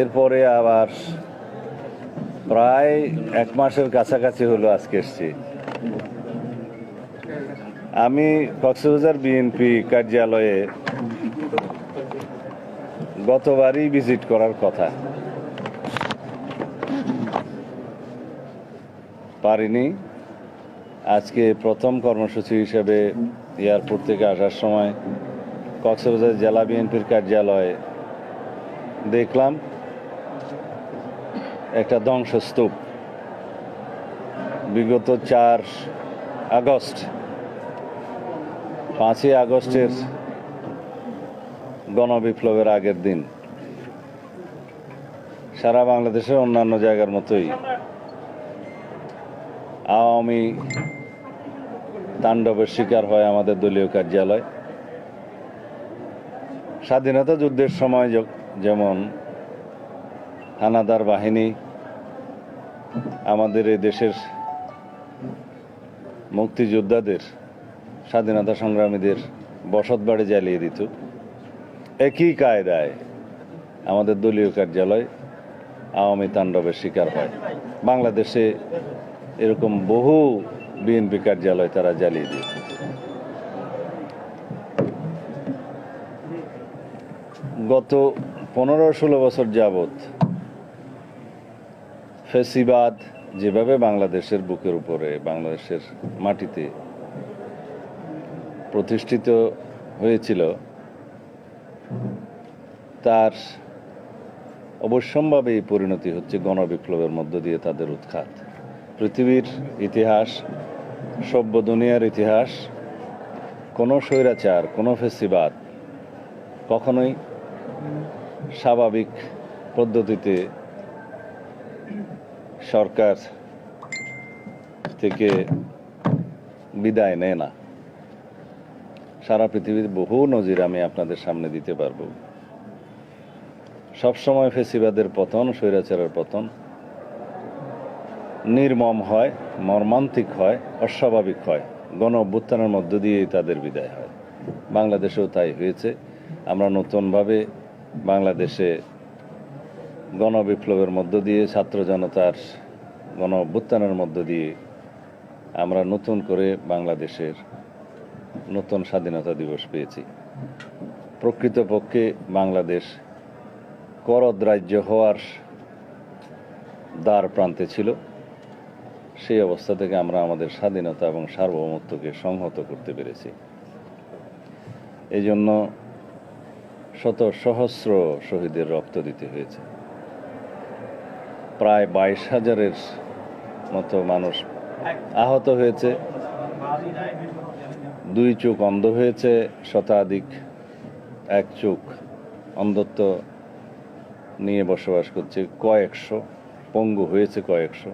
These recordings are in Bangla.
এরপরে আবার প্রায় এক মাসের কাছাকাছি হলো আজকে এসছি। আমি কক্সবাজার বিএনপি কার্যালয়ে গতবারই ভিজিট করার কথা। পারিনি। আজকে প্রথম কর্মসূচি হিসেবে এয়ারপোর্ট থেকে আসার সময় কক্সবাজার জেলা বিএনপির কার্যালয়ে দেখলাম। একটা ধ্বংসস্তূপ। বিগত চার আগস্ট, পাঁচই আগস্টের গণবিপ্লবের আগের দিন। সারা বাংলাদেশের অন্যান্য জায়গার মতোই আওয়ামী তাণ্ডবের শিকার হয় আমাদের দলীয় কার্যালয়। স্বাধীনতা যুদ্ধের সময় যেমন হানাদার বাহিনী আমাদের এই দেশের মুক্তিযোদ্ধাদের, স্বাধীনতা সংগ্রামীদের বসত বাড়ি জ্বালিয়ে দিত। একই কায়দায় আমাদের দলীয় কার্যালয় আওয়ামী তাণ্ডবের শিকার হয়। বাংলাদেশে এরকম বহু বিএনপি কার্যালয় তারা জ্বালিয়ে দিয়েছে গত পনেরো ষোলো বছর যাবৎ ফেসিবাদ যেভাবে বাংলাদেশের বুকের উপরে, বাংলাদেশের মাটিতে প্রতিষ্ঠিত হয়েছিল, তার অবশ্যম্ভাবেই পরিণতি হচ্ছে গণবিপ্লবের মধ্য দিয়ে তাদের উৎখাত। পৃথিবীর ইতিহাস, সভ্য দুনিয়ার ইতিহাস, কোনো স্বৈরাচার, কোনো ফেসিবাদ কখনোই স্বাভাবিক পদ্ধতিতে সরকার থেকে বিদায় নেয় না। সারা পৃথিবীর বহু নজির আমি আপনাদের সামনে দিতে পারব। সবসময় ফেসিবাদের পতন, স্বৈরাচারের পতন নির্মম হয়, মর্মান্তিক হয়, অস্বাভাবিক হয়। গণ অভ্যুত্থানের মধ্য দিয়েই তাদের বিদায় হয়। বাংলাদেশেও তাই হয়েছে। আমরা নতুনভাবে বাংলাদেশে গণবিপ্লবের মধ্য দিয়ে, ছাত্র জনতার গণ অভ্যুত্থানের মধ্য দিয়ে আমরা নতুন করে বাংলাদেশের নতুন স্বাধীনতা দিবস পেয়েছি। প্রকৃতপক্ষে বাংলাদেশ করদ রাজ্য হওয়ার দ্বার প্রান্তে ছিল। সেই অবস্থা থেকে আমরা আমাদের স্বাধীনতা এবং সার্বভৌমত্বকে সংহত করতে পেরেছি। এই জন্য শত সহস্র শহীদের রক্ত দিতে হয়েছে। প্রায় বাইশ হাজারের মতো মানুষ আহত হয়েছে। দুই চোখ অন্ধ হয়েছে, শতাধিক এক চোখ অন্ধত্ব নিয়ে বসবাস করছে। কয়েকশো, পঙ্গু হয়েছে কয়েকশো।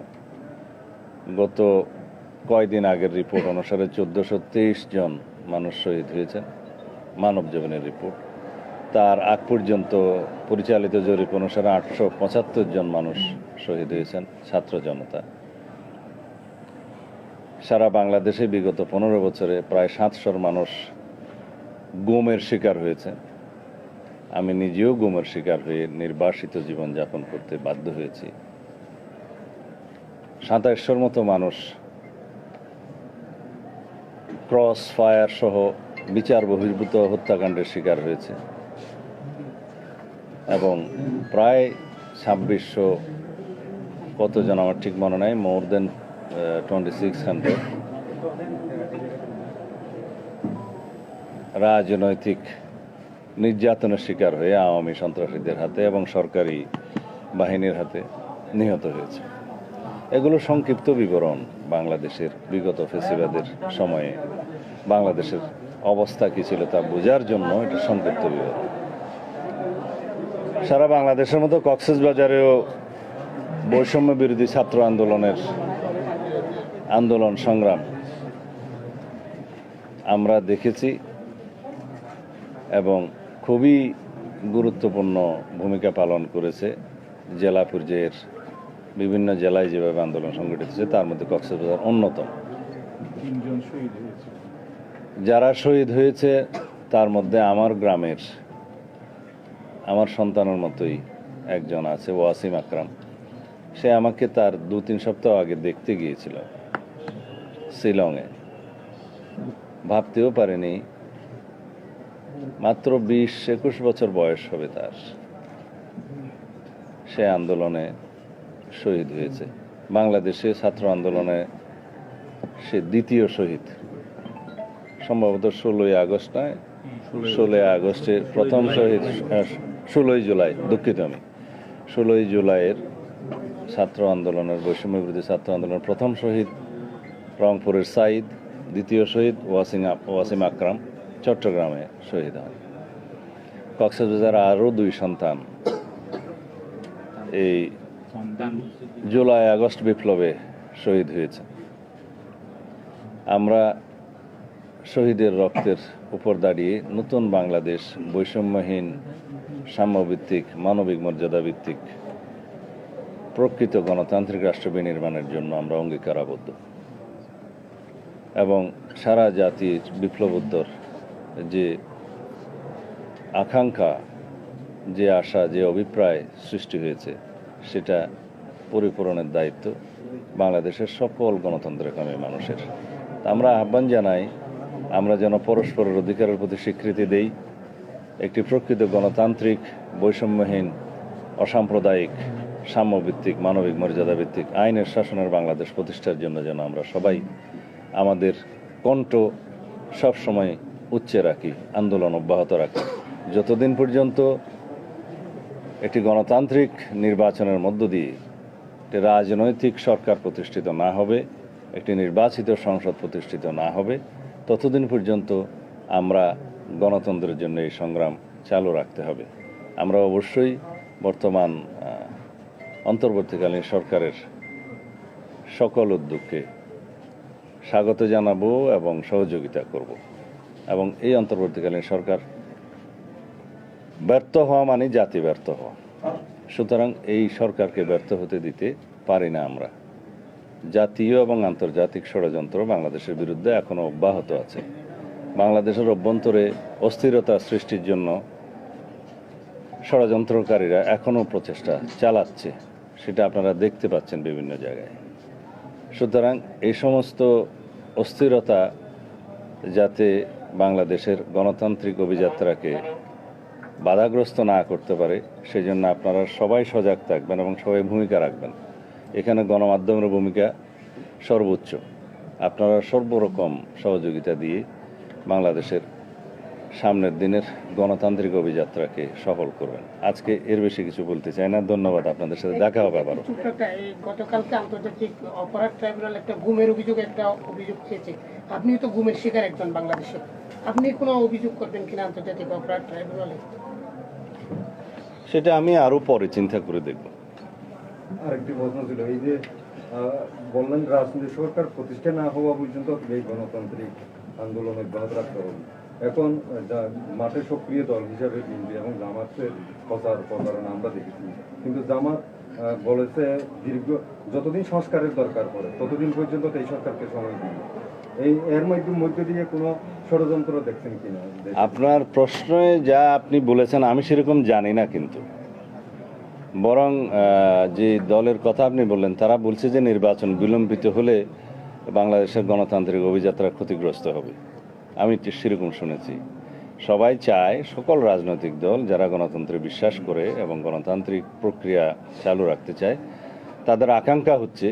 গত কয়দিন আগের রিপোর্ট অনুসারে চোদ্দোশো জন মানুষ শহীদ হয়েছেন মানব জীবনের রিপোর্ট। তার আগ পর্যন্ত পরিচালিত জরিপ অনুসারে আটশো পঁচাত্তর জন মানুষ শহীদ হয়েছেন, ছাত্র জনতা। সারা বাংলাদেশে বিগত পনেরো বছরে প্রায় সাতশোর মানুষ গুমের শিকার হয়েছে। আমি নিজেও গুমের শিকার হয়ে নির্বাসিত জীবনযাপন করতে বাধ্য হয়েছি। সাতাইশশোর মতো মানুষ ক্রস ফায়ার সহ বিচার বহির্ভূত হত্যাকাণ্ডের শিকার হয়েছে। এবং প্রায় ছাব্বিশশো কতজন আমার ঠিক মনে নাই more than twenty six hundred রাজনৈতিক নির্যাতনের শিকার হয়ে আওয়ামী সন্ত্রাসীদের হাতে এবং সরকারি বাহিনীর হাতে নিহত হয়েছে। এগুলো সংক্ষিপ্ত বিবরণ বাংলাদেশের বিগত ফেসিবাদের সময়ে। বাংলাদেশের অবস্থা কী ছিল তা বোঝার জন্য এটা সংক্ষিপ্ত বিবরণ। সারা বাংলাদেশের মতো কক্সবাজারেও বৈষম্য বিরোধী ছাত্র আন্দোলনের আন্দোলন সংগ্রাম আমরা দেখেছি এবং খুবই গুরুত্বপূর্ণ ভূমিকা পালন করেছে জেলা পর্যায়ের বিভিন্ন জেলায় যেভাবে আন্দোলন সংগঠিত হয়েছে, তার মধ্যে কক্সবাজার অন্যতম। যারা শহীদ হয়েছে, তার মধ্যে আমার গ্রামের আমার সন্তানের মতোই একজন আছে ওয়াসিম আকরাম। সে আমাকে তার দু তিন সপ্তাহ আগে দেখতে গিয়েছিল শিলংয়ে। ভাবতেও পারেনি মাত্র বিশ একুশ বছর বয়স হবে তার। সে আন্দোলনে শহীদ হয়েছে। বাংলাদেশে ছাত্র আন্দোলনে সে দ্বিতীয় শহীদ। সম্ভবত ষোলোই আগস্ট নয় ষোলোই আগস্টের প্রথম শহীদ ষোলোই জুলাই, দুঃখিত আমি। ষোলোই জুলাইয়ের ছাত্র আন্দোলনের বৈষম্য বিরোধী ছাত্র আন্দোলনের প্রথম শহীদ রংপুরের সাইদ, দ্বিতীয় শহীদ ওয়াসিম ওয়াসিম আকরাম চট্টগ্রামে শহীদ হন। কক্সবাজার আরও দুই সন্তান। এই জুলাই, আগস্ট বিপ্লবে শহীদ হয়েছে। আমরা শহীদের রক্তের উপর দাঁড়িয়ে নতুন বাংলাদেশ বৈষম্যহীন সাম্যভিত্তিক, মানবিক মর্যাদা ভিত্তিক প্রকৃত গণতান্ত্রিক রাষ্ট্র বিনির্মাণের জন্য আমরা অঙ্গীকারাবদ্ধ। এবং সারা জাতির বিপ্লবোত্তর যে আকাঙ্ক্ষা, যে আশা, যে অভিপ্রায় সৃষ্টি হয়েছে, সেটা পরিপূরণের দায়িত্ব বাংলাদেশের সকল গণতন্ত্রের গণতন্ত্রকামী মানুষের। আমরা আহ্বান জানাই, আমরা যেন পরস্পরের অধিকারের প্রতি স্বীকৃতি দেই একটি প্রকৃত গণতান্ত্রিক, বৈষম্যহীন, অসাম্প্রদায়িক, সাম্যভিত্তিক, মানবিক মর্যাদা ভিত্তিক আইনের শাসনের বাংলাদেশ প্রতিষ্ঠার জন্য যেন আমরা সবাই আমাদের কণ্ঠ সবসময় উচ্চে রাখি, আন্দোলন অব্যাহত রাখি। যতদিন পর্যন্ত একটি গণতান্ত্রিক নির্বাচনের মধ্য দিয়ে একটি রাজনৈতিক সরকার প্রতিষ্ঠিত না হবে, একটি নির্বাচিত সংসদ প্রতিষ্ঠিত না হবে, ততদিন পর্যন্ত আমরা গণতন্ত্রের জন্য এই সংগ্রাম চালু রাখতে হবে। আমরা অবশ্যই বর্তমান অন্তর্বর্তীকালীন সরকারের সকল উদ্যোগকে স্বাগত জানাব এবং সহযোগিতা করব। এবং এই অন্তর্বর্তীকালীন সরকার ব্যর্থ হওয়া মানে জাতি ব্যর্থ হওয়া। সুতরাং এই সরকারকে ব্যর্থ হতে দিতে পারি না আমরা। জাতীয় এবং আন্তর্জাতিক ষড়যন্ত্র বাংলাদেশের বিরুদ্ধে এখনও অব্যাহত আছে। বাংলাদেশের অভ্যন্তরে অস্থিরতা সৃষ্টির জন্য ষড়যন্ত্রকারীরা এখনও প্রচেষ্টা চালাচ্ছে, সেটা আপনারা দেখতে পাচ্ছেন বিভিন্ন জায়গায়। সুতরাং এই সমস্ত অস্থিরতা যাতে বাংলাদেশের গণতান্ত্রিক অভিযাত্রাকে বাধাগ্রস্ত না করতে পারে সেই জন্য আপনারা সবাই সজাগ থাকবেন এবং সবাই ভূমিকা রাখবেন। এখানে গণমাধ্যমের ভূমিকা সর্বোচ্চ। আপনারা সর্বরকম সহযোগিতা দিয়ে বাংলাদেশের সামনের দিনের গণতান্ত্রিক অভিযাত্রাকে সফল করবেন। আজকে এর বেশি কিছু বলতে চাই না। ধন্যবাদ আপনাদের সাথে দেখা হবে আবারও। গতকালকে আন্তর্জাতিক অপরাধ ট্রাইব্যুনাল একটা গুমের অভিযোগ একটা অভিযোগ পেয়েছে আপনি তো গুমের শিকার একজন বাংলাদেশে। আপনি কোনো অভিযোগ করবেন কিনা আন্তর্জাতিক অপরাধ ট্রাইব্যুনালে? সেটা আমি আরও পরে চিন্তা করে দেখব। আরেকটি প্রশ্ন ছিল এই যে বললেন রাজনৈতিক সরকার প্রতিষ্ঠা না হওয়া পর্যন্ত এই গণতান্ত্রিক আন্দোলন অব্যাহত রাখতে হবে। এখন মাঠে সক্রিয় দল হিসাবে বিএনপি এবং জামাতের প্রচার প্রচারণা আমরা দেখেছি। কিন্তু জামাত বলেছে দীর্ঘ, যতদিন সংস্কারের দরকার পড়ে, ততদিন পর্যন্ত এই সরকারকে সময় দিন এই, এর মধ্য দিয়ে কোনো ষড়যন্ত্র দেখছেন কিনা? আপনার প্রশ্নে যা আপনি বলেছেন, আমি সেরকম জানি না কিন্তু। বরং যে দলের কথা আপনি বললেন, তারা বলছে যে নির্বাচন বিলম্বিত হলে বাংলাদেশের গণতান্ত্রিক অভিযাত্রা ক্ষতিগ্রস্ত হবে। আমি সেরকম শুনেছি। সবাই চায় সকল রাজনৈতিক দল যারা গণতন্ত্রে বিশ্বাস করে এবং গণতান্ত্রিক প্রক্রিয়া চালু রাখতে চায়, তাদের আকাঙ্ক্ষা হচ্ছে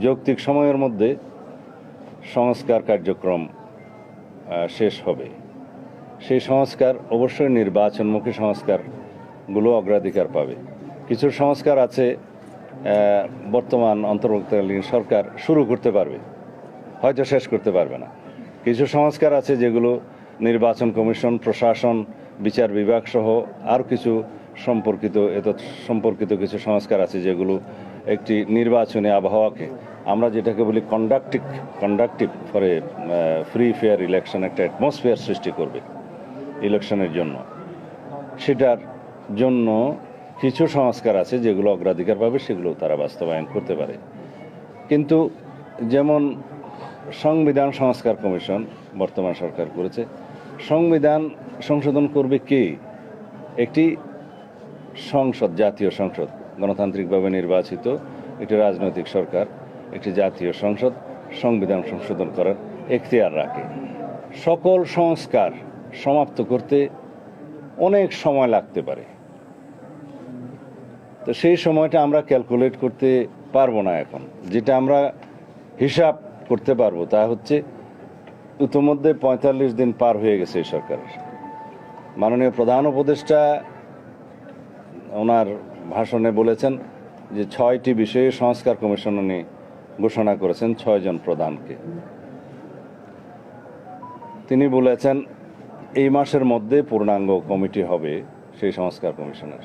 যৌক্তিক সময়ের মধ্যে সংস্কার কার্যক্রম শেষ হবে। সেই সংস্কার অবশ্যই নির্বাচনমুখী সংস্কারগুলো অগ্রাধিকার পাবে। কিছু সংস্কার আছে বর্তমান অন্তর্বর্তীকালীন সরকার শুরু করতে পারবে। হয়তো শেষ করতে পারবে না। কিছু সংস্কার আছে যেগুলো নির্বাচন কমিশন, প্রশাসন, বিচার বিভাগ সহ আর কিছু সম্পর্কিত এত সম্পর্কিত কিছু সংস্কার আছে যেগুলো একটি নির্বাচনী আবহাওয়াকে, আমরা যেটাকে বলি conductive conductive for free fair election একটা অ্যাটমসফিয়ার সৃষ্টি করবে ইলেকশনের জন্য। সেটার জন্য কিছু সংস্কার আছে যেগুলো অগ্রাধিকার পাবে সেগুলো তারা বাস্তবায়ন করতে পারে। কিন্তু যেমন সংবিধান সংস্কার কমিশন বর্তমান সরকার করেছে। সংবিধান সংশোধন করবে কে? একটি সংসদ, জাতীয় সংসদ, গণতান্ত্রিকভাবে নির্বাচিত একটি রাজনৈতিক সরকার, একটি জাতীয় সংসদ, সংবিধান সংশোধন করার এখতিয়ার রাখে। সকল সংস্কার সমাপ্ত করতে অনেক সময় লাগতে পারে। তো সেই সময়টা আমরা ক্যালকুলেট করতে পারব না এখন। যেটা আমরা হিসাব করতে পারব। তা হচ্ছে, ইতিমধ্যে পঁয়তাল্লিশ দিন পার হয়ে গেছে এই সরকারের। মাননীয় প্রধান উপদেষ্টা ওনার ভাষণে বলেছেন যে ছয়টি বিষয়ে সংস্কার কমিশন উনি ঘোষণা করেছেন ছয়জন প্রধানকে। তিনি বলেছেন, এই মাসের মধ্যে পূর্ণাঙ্গ কমিটি হবে সেই সংস্কার কমিশনের।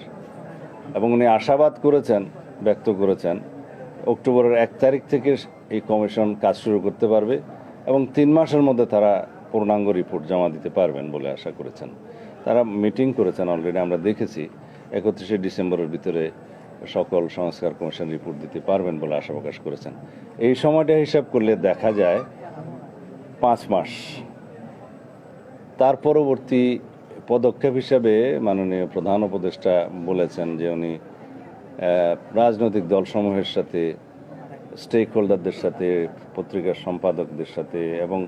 এবং উনি আশাবাদ করেছেন, ব্যক্ত করেছেন, অক্টোবরের এক তারিখ থেকে এই কমিশন কাজ শুরু করতে পারবে এবং তিন মাসের মধ্যে তারা পূর্ণাঙ্গ রিপোর্ট জমা দিতে পারবেন বলে আশা করেছেন। তারা মিটিং করেছেন অলরেডি আমরা দেখেছি। একত্রিশে ডিসেম্বরের ভিতরে সকল সংস্কার কমিশন রিপোর্ট দিতে পারবেন বলে আশা প্রকাশ করেছেন। এই সময়টা হিসাব করলে দেখা যায় পাঁচ মাস। তার পরবর্তী পদক্ষেপ হিসাবে মাননীয় প্রধান উপদেষ্টা বলেছেন যে উনি রাজনৈতিক দলসমূহের সাথে স্টেক হোল্ডারদের সাথে, পত্রিকার সম্পাদকদের সাথে এবং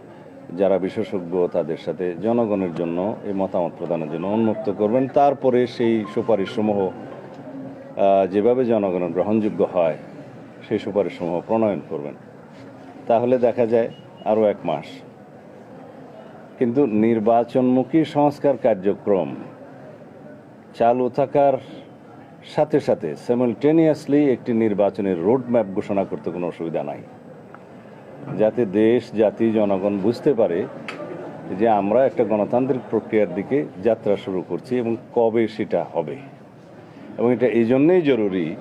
যারা বিশেষজ্ঞ তাদের সাথে জনগণের জন্য এই মতামত প্রদানের জন্য উন্মুক্ত করবেন। তারপরে সেই সুপারিশসমূহ যেভাবে জনগণের গ্রহণযোগ্য হয়, সেই সুপারিশসমূহ প্রণয়ন করবেন। তাহলে দেখা যায় আরও এক মাস। কিন্তু নির্বাচনমুখী সংস্কার কার্যক্রম চালু থাকার সাথে সাথে সিমultaneously একটি নির্বাচনের রোড ম্যাপ ঘোষণা করতে কোনো অসুবিধা নাই। যাতে দেশ, জাতি, জনগণ বুঝতে পারে যে আমরা একটা গণতান্ত্রিক প্রক্রিয়ার দিকে যাত্রা শুরু করছি এবং কবে সেটা হবে। এবং এটা এই জন্যেই জরুরি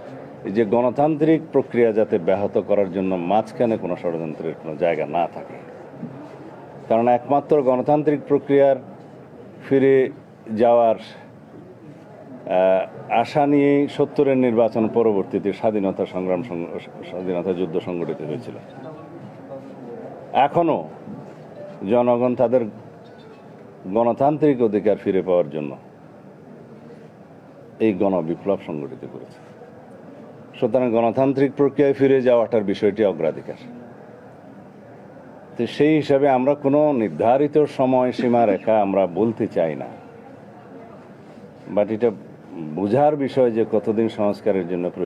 যে গণতান্ত্রিক প্রক্রিয়া যাতে ব্যাহত করার জন্য মাঝখানে কোনো ষড়যন্ত্রের কোনো জায়গা না থাকে। কারণ একমাত্র গণতান্ত্রিক প্রক্রিয়ার ফিরে যাওয়ার আশা নিয়েই সত্তরের নির্বাচন পরবর্তীতে স্বাধীনতা সংগ্রাম স্বাধীনতা যুদ্ধ সংগঠিত হয়েছিল। এখনও জনগণ তাদের গণতান্ত্রিক অধিকার ফিরে পাওয়ার জন্য এই গণবিপ্লব সংগঠিত করেছে। সুতরাং গণতান্ত্রিক প্রক্রিয়ায় ফিরে যাওয়াটার বিষয়টি অগ্রাধিকার। তো সেই হিসাবে আমরা কোনো নির্ধারিত সময়সীমা রেখা আমরা বলতে চাই না। বাট এটা বোঝার বিষয় যে কতদিন সংস্কারের জন্য।